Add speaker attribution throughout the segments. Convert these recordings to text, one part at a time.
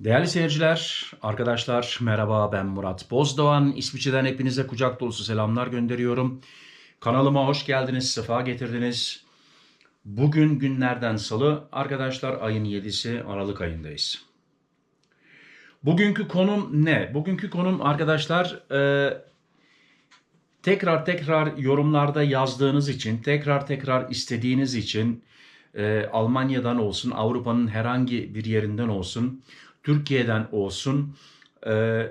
Speaker 1: Değerli seyirciler, arkadaşlar merhaba ben Murat Bozdoğan. İsviçre'den hepinize kucak dolusu selamlar gönderiyorum. Kanalıma hoş geldiniz, sefa getirdiniz. Bugün günlerden salı, arkadaşlar ayın 7'si Aralık ayındayız. Bugünkü konum ne? Bugünkü konum arkadaşlar e, tekrar tekrar yorumlarda yazdığınız için, tekrar tekrar istediğiniz için e, Almanya'dan olsun, Avrupa'nın herhangi bir yerinden olsun, Türkiye'den olsun, e,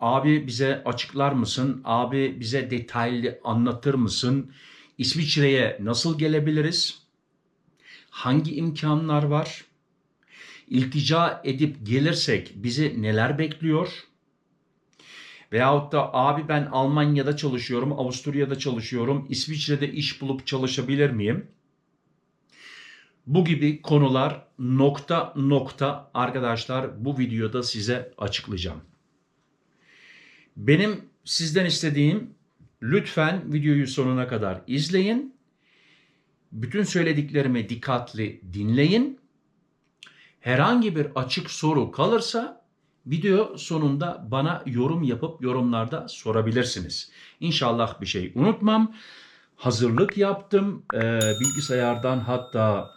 Speaker 1: abi bize açıklar mısın? Abi bize detaylı anlatır mısın? İsviçre'ye nasıl gelebiliriz? Hangi imkanlar var? İltica edip gelirsek bizi neler bekliyor? Veyahut da abi ben Almanya'da çalışıyorum, Avusturya'da çalışıyorum, İsviçre'de iş bulup çalışabilir miyim? Bu gibi konular nokta nokta arkadaşlar bu videoda size açıklayacağım. Benim sizden istediğim lütfen videoyu sonuna kadar izleyin. Bütün söylediklerimi dikkatli dinleyin. Herhangi bir açık soru kalırsa video sonunda bana yorum yapıp yorumlarda sorabilirsiniz. İnşallah bir şey unutmam. Hazırlık yaptım. Ee, bilgisayardan hatta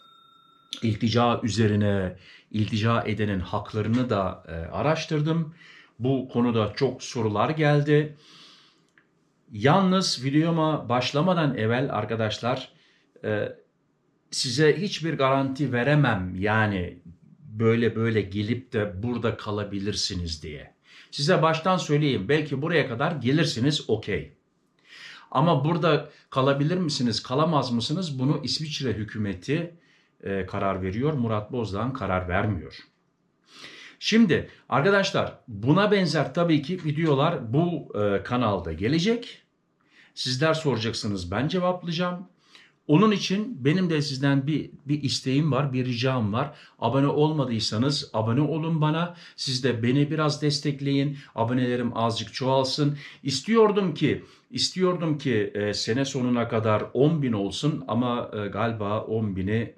Speaker 1: iltica üzerine iltica edenin haklarını da e, araştırdım. Bu konuda çok sorular geldi. Yalnız videoma başlamadan evvel arkadaşlar e, size hiçbir garanti veremem yani böyle böyle gelip de burada kalabilirsiniz diye. Size baştan söyleyeyim belki buraya kadar gelirsiniz okey. Ama burada kalabilir misiniz, kalamaz mısınız? Bunu İsviçre hükümeti e, karar veriyor. Murat Bozdağ karar vermiyor. Şimdi arkadaşlar buna benzer tabii ki videolar bu e, kanalda gelecek. Sizler soracaksınız ben cevaplayacağım. Onun için benim de sizden bir, bir isteğim var, bir ricam var. Abone olmadıysanız abone olun bana. Siz de beni biraz destekleyin. Abonelerim azıcık çoğalsın. İstiyordum ki istiyordum ki e, sene sonuna kadar 10 bin olsun ama e, galiba 10 bini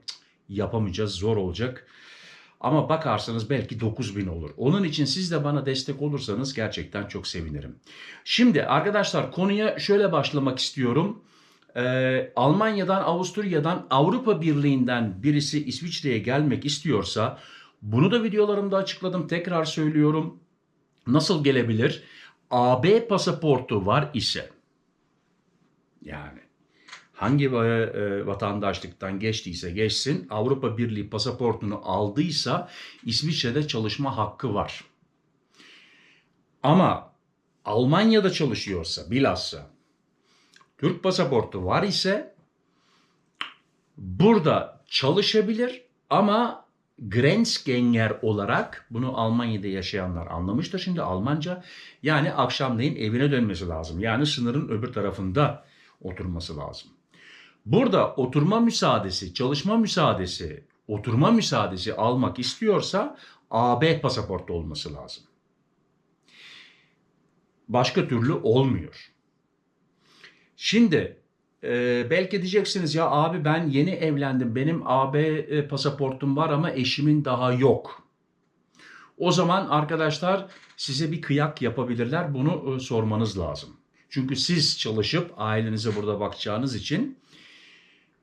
Speaker 1: yapamayacağız, zor olacak. Ama bakarsanız belki 9000 olur. Onun için siz de bana destek olursanız gerçekten çok sevinirim. Şimdi arkadaşlar konuya şöyle başlamak istiyorum. Ee, Almanya'dan, Avusturya'dan, Avrupa Birliği'nden birisi İsviçre'ye gelmek istiyorsa bunu da videolarımda açıkladım. Tekrar söylüyorum. Nasıl gelebilir? AB pasaportu var ise yani hangi e, vatandaşlıktan geçtiyse geçsin Avrupa Birliği pasaportunu aldıysa İsviçre'de çalışma hakkı var. Ama Almanya'da çalışıyorsa bilhassa Türk pasaportu var ise burada çalışabilir ama Grenzgänger olarak bunu Almanya'da yaşayanlar anlamıştır şimdi Almanca. Yani akşamleyin evine dönmesi lazım. Yani sınırın öbür tarafında oturması lazım. Burada oturma müsaadesi, çalışma müsaadesi, oturma müsaadesi almak istiyorsa AB pasaportu olması lazım. Başka türlü olmuyor. Şimdi e, belki diyeceksiniz ya abi ben yeni evlendim benim AB e, pasaportum var ama eşimin daha yok. O zaman arkadaşlar size bir kıyak yapabilirler bunu e, sormanız lazım. Çünkü siz çalışıp ailenize burada bakacağınız için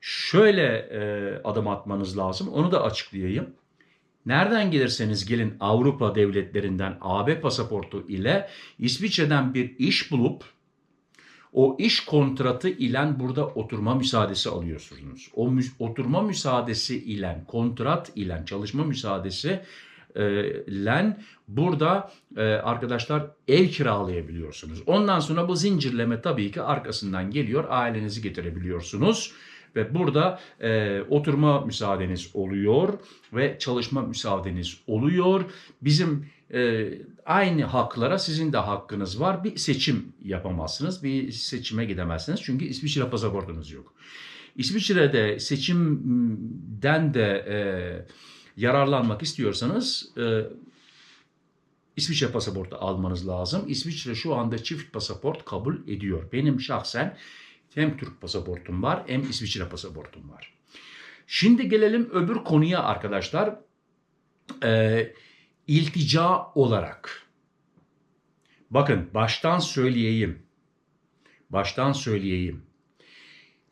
Speaker 1: şöyle e, adım atmanız lazım. Onu da açıklayayım. Nereden gelirseniz gelin Avrupa devletlerinden AB pasaportu ile İsviçre'den bir iş bulup o iş kontratı ile burada oturma müsaadesi alıyorsunuz. O mü, oturma müsaadesi ile kontrat ile çalışma müsaadesi ile burada e, arkadaşlar ev kiralayabiliyorsunuz. Ondan sonra bu zincirleme tabii ki arkasından geliyor. Ailenizi getirebiliyorsunuz ve burada e, oturma müsaadeniz oluyor ve çalışma müsaadeniz oluyor. Bizim e, aynı haklara sizin de hakkınız var. Bir seçim yapamazsınız, bir seçime gidemezsiniz çünkü İsviçre pasaportunuz yok. İsviçre'de seçimden de e, yararlanmak istiyorsanız e, İsviçre pasaportu almanız lazım. İsviçre şu anda çift pasaport kabul ediyor. Benim şahsen hem Türk pasaportum var hem İsviçre pasaportum var. Şimdi gelelim öbür konuya arkadaşlar. Ee, iltica olarak bakın baştan söyleyeyim. Baştan söyleyeyim.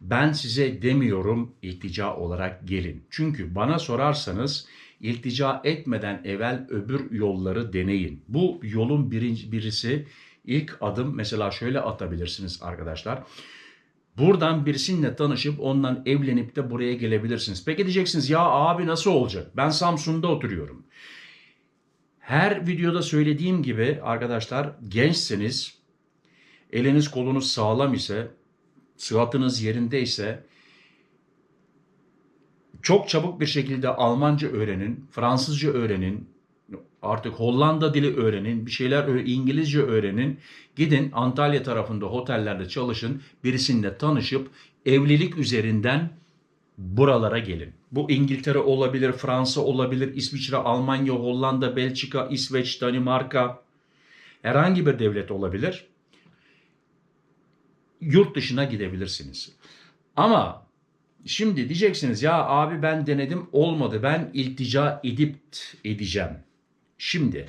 Speaker 1: Ben size demiyorum iltica olarak gelin. Çünkü bana sorarsanız iltica etmeden evvel öbür yolları deneyin. Bu yolun birinci, birisi ilk adım mesela şöyle atabilirsiniz arkadaşlar. Buradan birisiyle tanışıp ondan evlenip de buraya gelebilirsiniz. Peki diyeceksiniz ya abi nasıl olacak? Ben Samsun'da oturuyorum. Her videoda söylediğim gibi arkadaşlar gençseniz, eliniz kolunuz sağlam ise, sıhhatınız yerindeyse çok çabuk bir şekilde Almanca öğrenin, Fransızca öğrenin, artık Hollanda dili öğrenin, bir şeyler İngilizce öğrenin. Gidin Antalya tarafında otellerde çalışın, birisiyle tanışıp evlilik üzerinden buralara gelin. Bu İngiltere olabilir, Fransa olabilir, İsviçre, Almanya, Hollanda, Belçika, İsveç, Danimarka herhangi bir devlet olabilir. Yurt dışına gidebilirsiniz. Ama şimdi diyeceksiniz ya abi ben denedim olmadı. Ben iltica edip edeceğim. Şimdi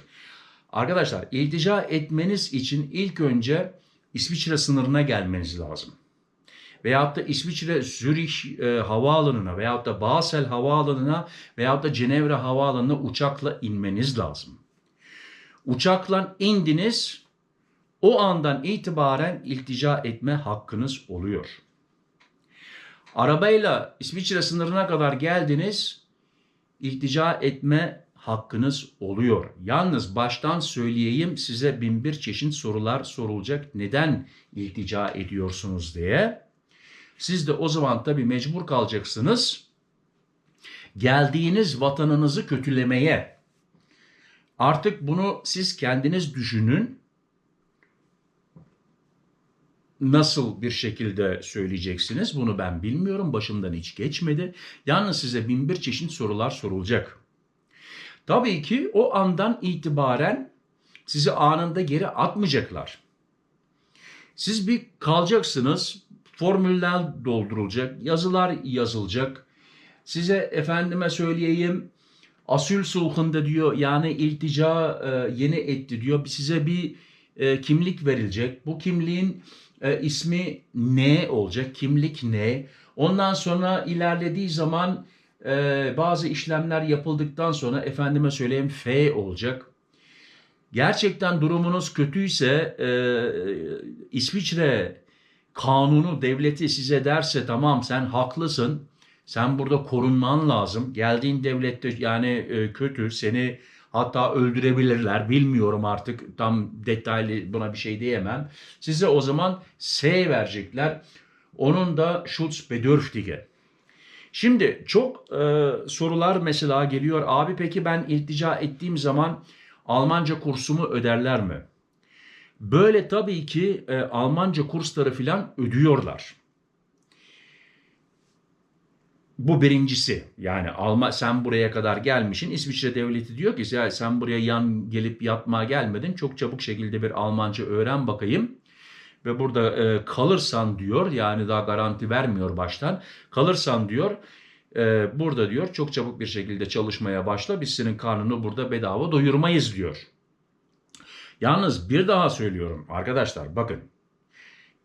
Speaker 1: arkadaşlar iltica etmeniz için ilk önce İsviçre sınırına gelmeniz lazım. Veyahut da İsviçre Zürih e, havaalanına veyahut da Basel havaalanına veyahut da Cenevre havaalanına uçakla inmeniz lazım. Uçakla indiniz o andan itibaren iltica etme hakkınız oluyor. Arabayla İsviçre sınırına kadar geldiniz, iltica etme hakkınız oluyor. Yalnız baştan söyleyeyim size bin bir çeşit sorular sorulacak. Neden iltica ediyorsunuz diye. Siz de o zaman tabii mecbur kalacaksınız. Geldiğiniz vatanınızı kötülemeye. Artık bunu siz kendiniz düşünün nasıl bir şekilde söyleyeceksiniz bunu ben bilmiyorum. Başımdan hiç geçmedi. Yalnız size bin bir çeşit sorular sorulacak. Tabii ki o andan itibaren sizi anında geri atmayacaklar. Siz bir kalacaksınız, formüller doldurulacak, yazılar yazılacak. Size efendime söyleyeyim asül sulhunda diyor yani iltica e, yeni etti diyor. Size bir e, kimlik verilecek. Bu kimliğin e, ismi ne olacak? Kimlik ne? Ondan sonra ilerlediği zaman e, bazı işlemler yapıldıktan sonra efendime söyleyeyim F olacak. Gerçekten durumunuz kötüyse e, İsviçre kanunu, devleti size derse tamam sen haklısın. Sen burada korunman lazım. Geldiğin devlette yani e, kötü seni hatta öldürebilirler. Bilmiyorum artık tam detaylı buna bir şey diyemem. Size o zaman S verecekler. Onun da Schutzbedürftige. Şimdi çok e, sorular mesela geliyor. Abi peki ben iltica ettiğim zaman Almanca kursumu öderler mi? Böyle tabii ki e, Almanca kursları filan ödüyorlar. Bu birincisi. Yani Alman sen buraya kadar gelmişsin. İsviçre devleti diyor ki sen buraya yan gelip yatmaya gelmedin. Çok çabuk şekilde bir Almanca öğren bakayım. Ve burada e, kalırsan diyor yani daha garanti vermiyor baştan. Kalırsan diyor e, burada diyor çok çabuk bir şekilde çalışmaya başla. Biz senin karnını burada bedava doyurmayız diyor. Yalnız bir daha söylüyorum arkadaşlar bakın.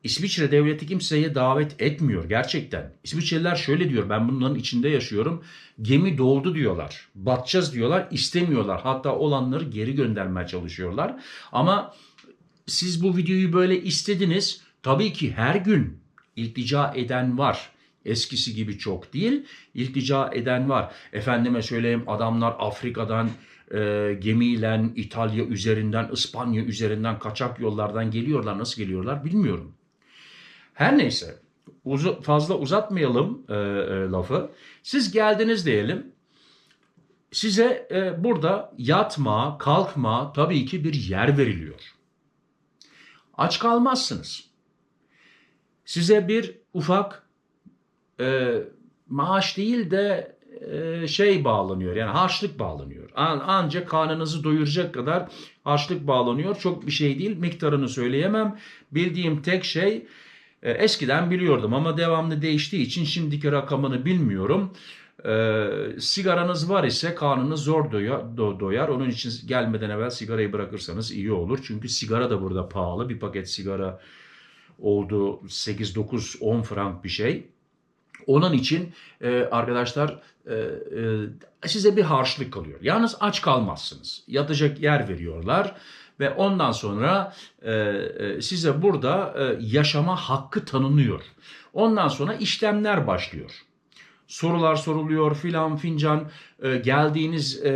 Speaker 1: İsviçre devleti kimseye davet etmiyor gerçekten. İsviçreliler şöyle diyor ben bunların içinde yaşıyorum. Gemi doldu diyorlar. Batacağız diyorlar istemiyorlar. Hatta olanları geri göndermeye çalışıyorlar. Ama siz bu videoyu böyle istediniz. Tabii ki her gün iltica eden var. Eskisi gibi çok değil. İltica eden var. Efendime söyleyeyim adamlar Afrika'dan e, gemiyle İtalya üzerinden, İspanya üzerinden kaçak yollardan geliyorlar. Nasıl geliyorlar bilmiyorum. Her neyse uzu- fazla uzatmayalım e, e, lafı. Siz geldiniz diyelim. Size e, burada yatma, kalkma tabii ki bir yer veriliyor. Aç kalmazsınız. Size bir ufak e, maaş değil de e, şey bağlanıyor yani harçlık bağlanıyor. An, ancak karnınızı doyuracak kadar harçlık bağlanıyor. Çok bir şey değil miktarını söyleyemem. Bildiğim tek şey e, eskiden biliyordum ama devamlı değiştiği için şimdiki rakamını bilmiyorum. Ee, sigaranız var ise karnınız zor doyar, do- doyar. Onun için gelmeden evvel sigarayı bırakırsanız iyi olur. Çünkü sigara da burada pahalı. Bir paket sigara oldu 8, 9, 10 frank bir şey. Onun için e, arkadaşlar e, e, size bir harçlık kalıyor. Yalnız aç kalmazsınız. Yatacak yer veriyorlar ve ondan sonra e, e, size burada e, yaşama hakkı tanınıyor. Ondan sonra işlemler başlıyor. Sorular soruluyor filan fincan E, geldiğiniz e,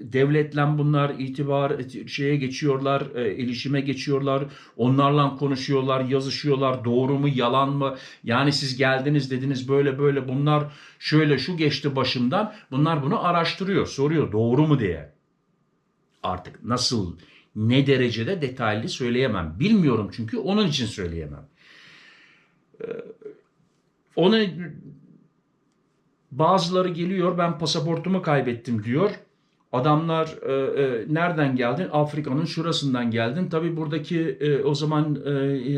Speaker 1: devletle bunlar itibar şeye geçiyorlar e, ilişime geçiyorlar onlarla konuşuyorlar yazışıyorlar doğru mu yalan mı? Yani siz geldiniz dediniz böyle böyle bunlar şöyle şu geçti başımdan bunlar bunu araştırıyor soruyor doğru mu diye. Artık nasıl ne derecede detaylı söyleyemem. Bilmiyorum çünkü onun için söyleyemem. Ee, onu bazıları geliyor ben pasaportumu kaybettim diyor. Adamlar e, e, nereden geldin? Afrika'nın şurasından geldin. Tabi buradaki e, o zaman e, e,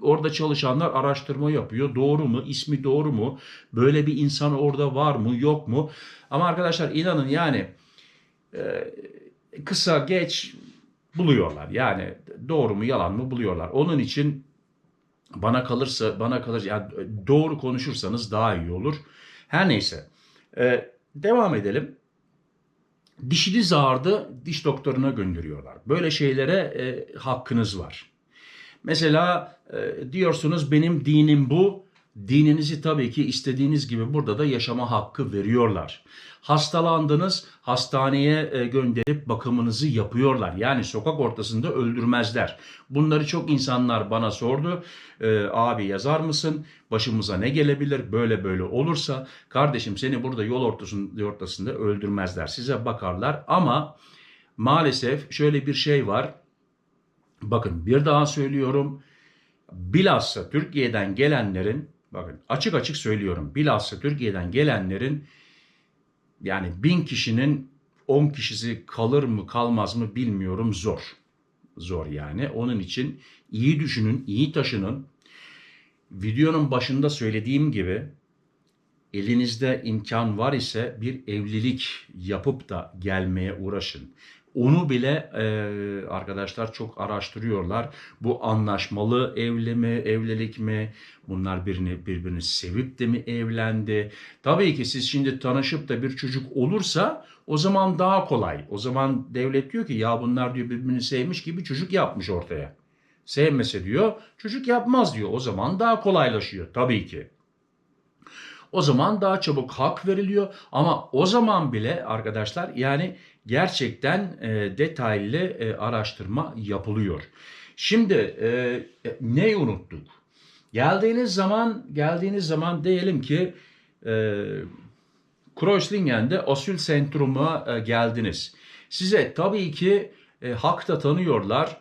Speaker 1: orada çalışanlar araştırma yapıyor. Doğru mu? İsmi doğru mu? Böyle bir insan orada var mı? Yok mu? Ama arkadaşlar inanın yani e, kısa geç buluyorlar. Yani doğru mu yalan mı buluyorlar. Onun için bana kalırsa bana kalır yani doğru konuşursanız daha iyi olur. Her neyse. Ee, devam edelim. Dişiniz ağrıdı, diş doktoruna gönderiyorlar. Böyle şeylere e, hakkınız var. Mesela e, diyorsunuz benim dinim bu. Dininizi tabii ki istediğiniz gibi burada da yaşama hakkı veriyorlar. Hastalandınız, hastaneye e, gönderip bakımınızı yapıyorlar. Yani sokak ortasında öldürmezler. Bunları çok insanlar bana sordu. E, abi yazar mısın? Başımıza ne gelebilir? Böyle böyle olursa kardeşim seni burada yol ortasında, öldürmezler. Size bakarlar ama maalesef şöyle bir şey var. Bakın bir daha söylüyorum. Bilhassa Türkiye'den gelenlerin bakın açık açık söylüyorum. Bilhassa Türkiye'den gelenlerin yani bin kişinin 10 kişisi kalır mı kalmaz mı bilmiyorum zor. Zor yani. Onun için iyi düşünün, iyi taşının. Videonun başında söylediğim gibi elinizde imkan var ise bir evlilik yapıp da gelmeye uğraşın. Onu bile e, arkadaşlar çok araştırıyorlar. Bu anlaşmalı evli mi, evlilik mi? Bunlar birini birbirini sevip de mi evlendi? Tabii ki siz şimdi tanışıp da bir çocuk olursa o zaman daha kolay. O zaman devlet diyor ki ya bunlar diyor birbirini sevmiş gibi çocuk yapmış ortaya. Sevmese diyor çocuk yapmaz diyor. O zaman daha kolaylaşıyor tabii ki. O zaman daha çabuk hak veriliyor ama o zaman bile arkadaşlar yani gerçekten e, detaylı e, araştırma yapılıyor. Şimdi e, neyi unuttuk? Geldiğiniz zaman geldiğiniz zaman diyelim ki e, Kreuzlingen'de Asyl Sentrum'a e, geldiniz. Size tabii ki e, hak da tanıyorlar.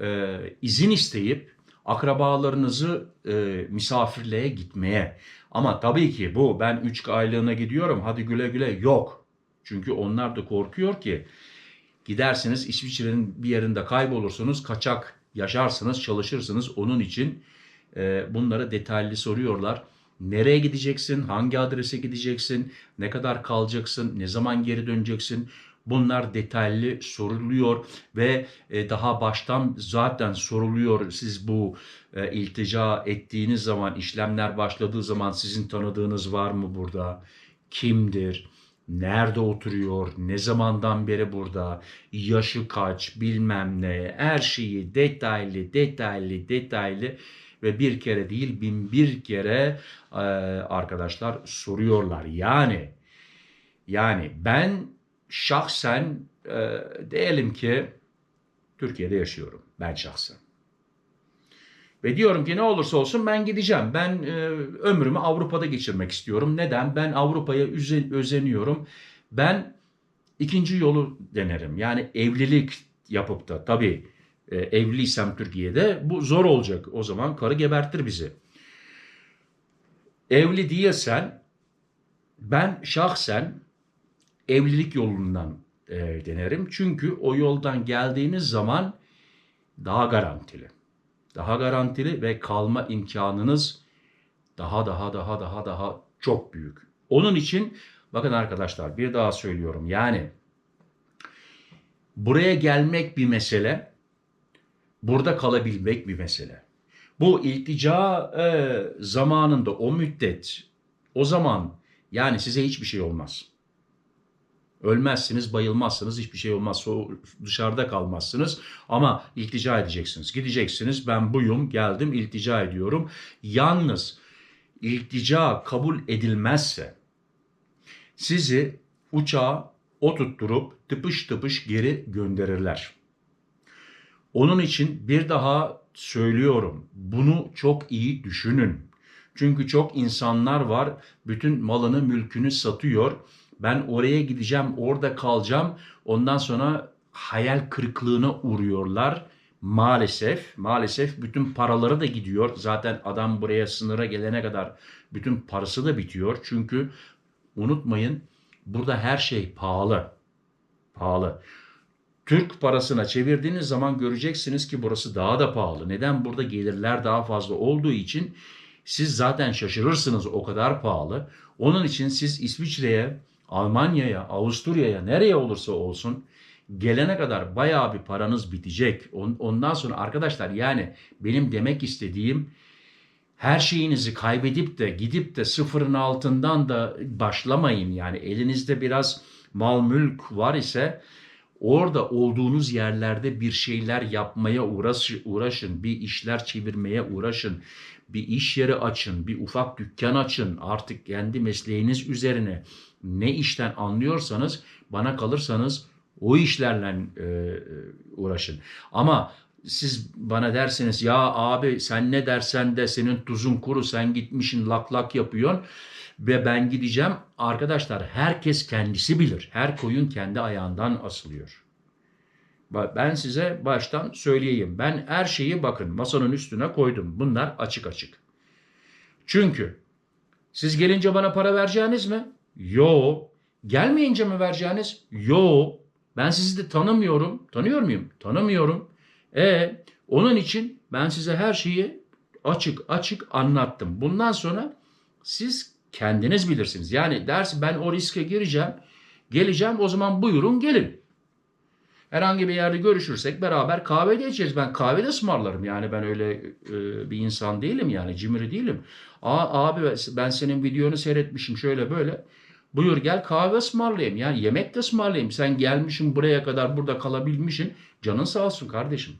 Speaker 1: E, izin isteyip akrabalarınızı e, misafirliğe gitmeye. Ama tabii ki bu ben 3 aylığına gidiyorum hadi güle güle yok. Çünkü onlar da korkuyor ki gidersiniz İsviçre'nin bir yerinde kaybolursunuz kaçak yaşarsınız çalışırsınız onun için e, bunları detaylı soruyorlar. Nereye gideceksin? Hangi adrese gideceksin? Ne kadar kalacaksın? Ne zaman geri döneceksin? Bunlar detaylı soruluyor ve e, daha baştan zaten soruluyor. Siz bu e, iltica ettiğiniz zaman, işlemler başladığı zaman sizin tanıdığınız var mı burada? Kimdir? Nerede oturuyor? Ne zamandan beri burada? Yaşı kaç? Bilmem ne. Her şeyi detaylı, detaylı, detaylı ve bir kere değil bin bir kere e, arkadaşlar soruyorlar. Yani yani ben şahsen e, diyelim ki Türkiye'de yaşıyorum ben şahsen. Ve diyorum ki ne olursa olsun ben gideceğim. Ben e, ömrümü Avrupa'da geçirmek istiyorum. Neden? Ben Avrupa'ya özeniyorum. Ben ikinci yolu denerim. Yani evlilik yapıp da tabii e, evliysem Türkiye'de bu zor olacak. O zaman karı gebertir bizi. Evli değilsen ben şahsen evlilik yolundan e, denerim. Çünkü o yoldan geldiğiniz zaman daha garantili. Daha garantili ve kalma imkanınız daha daha daha daha daha çok büyük. Onun için bakın arkadaşlar bir daha söylüyorum. Yani buraya gelmek bir mesele, burada kalabilmek bir mesele. Bu iltica e, zamanında o müddet, o zaman yani size hiçbir şey olmaz. Ölmezsiniz, bayılmazsınız, hiçbir şey olmaz. Dışarıda kalmazsınız ama iltica edeceksiniz. Gideceksiniz, ben buyum, geldim, iltica ediyorum. Yalnız iltica kabul edilmezse sizi uçağa oturtturup tıpış tıpış geri gönderirler. Onun için bir daha söylüyorum. Bunu çok iyi düşünün. Çünkü çok insanlar var bütün malını mülkünü satıyor. Ben oraya gideceğim, orada kalacağım. Ondan sonra hayal kırıklığına uğruyorlar. Maalesef, maalesef bütün paraları da gidiyor. Zaten adam buraya sınıra gelene kadar bütün parası da bitiyor. Çünkü unutmayın burada her şey pahalı. Pahalı. Türk parasına çevirdiğiniz zaman göreceksiniz ki burası daha da pahalı. Neden? Burada gelirler daha fazla olduğu için siz zaten şaşırırsınız o kadar pahalı. Onun için siz İsviçre'ye, Almanya'ya, Avusturya'ya nereye olursa olsun gelene kadar bayağı bir paranız bitecek. On- Ondan sonra arkadaşlar yani benim demek istediğim her şeyinizi kaybedip de gidip de sıfırın altından da başlamayın. Yani elinizde biraz mal mülk var ise orada olduğunuz yerlerde bir şeyler yapmaya uğraş, uğraşın. Bir işler çevirmeye uğraşın. Bir iş yeri açın. Bir ufak dükkan açın. Artık kendi mesleğiniz üzerine ne işten anlıyorsanız bana kalırsanız o işlerle e, uğraşın. Ama siz bana derseniz ya abi sen ne dersen de senin tuzun kuru sen gitmişin lak lak yapıyorsun ve ben gideceğim. Arkadaşlar herkes kendisi bilir. Her koyun kendi ayağından asılıyor. Ben size baştan söyleyeyim. Ben her şeyi bakın masanın üstüne koydum. Bunlar açık açık. Çünkü siz gelince bana para vereceğiniz mi? Yo. Gelmeyince mi vereceğiniz? Yo. Ben sizi de tanımıyorum. Tanıyor muyum? Tanımıyorum. E onun için ben size her şeyi açık açık anlattım. Bundan sonra siz kendiniz bilirsiniz. Yani dersi ben o riske gireceğim. Geleceğim o zaman buyurun gelin. Herhangi bir yerde görüşürsek beraber kahve de içeriz. Ben kahve de ısmarlarım. Yani ben öyle e, bir insan değilim yani cimri değilim. Aa, abi ben senin videonu seyretmişim şöyle böyle. Buyur gel kahve ısmarlayayım. Yani yemek de ısmarlayayım. Sen gelmişsin buraya kadar burada kalabilmişsin. Canın sağ olsun kardeşim.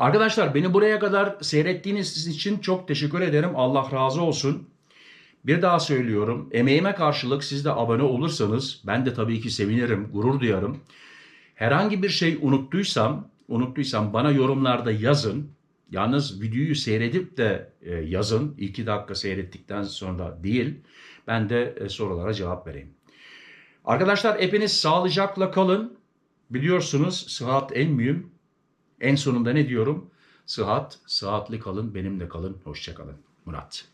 Speaker 1: Arkadaşlar beni buraya kadar seyrettiğiniz için çok teşekkür ederim. Allah razı olsun. Bir daha söylüyorum. Emeğime karşılık siz de abone olursanız ben de tabii ki sevinirim, gurur duyarım. Herhangi bir şey unuttuysam, unuttuysam bana yorumlarda yazın. Yalnız videoyu seyredip de e, yazın. İki dakika seyrettikten sonra değil. Ben de e, sorulara cevap vereyim. Arkadaşlar hepiniz sağlıcakla kalın. Biliyorsunuz sıhhat en mühim. En sonunda ne diyorum? Sıhhat, sıhhatli kalın, benimle kalın. Hoşça kalın. Murat.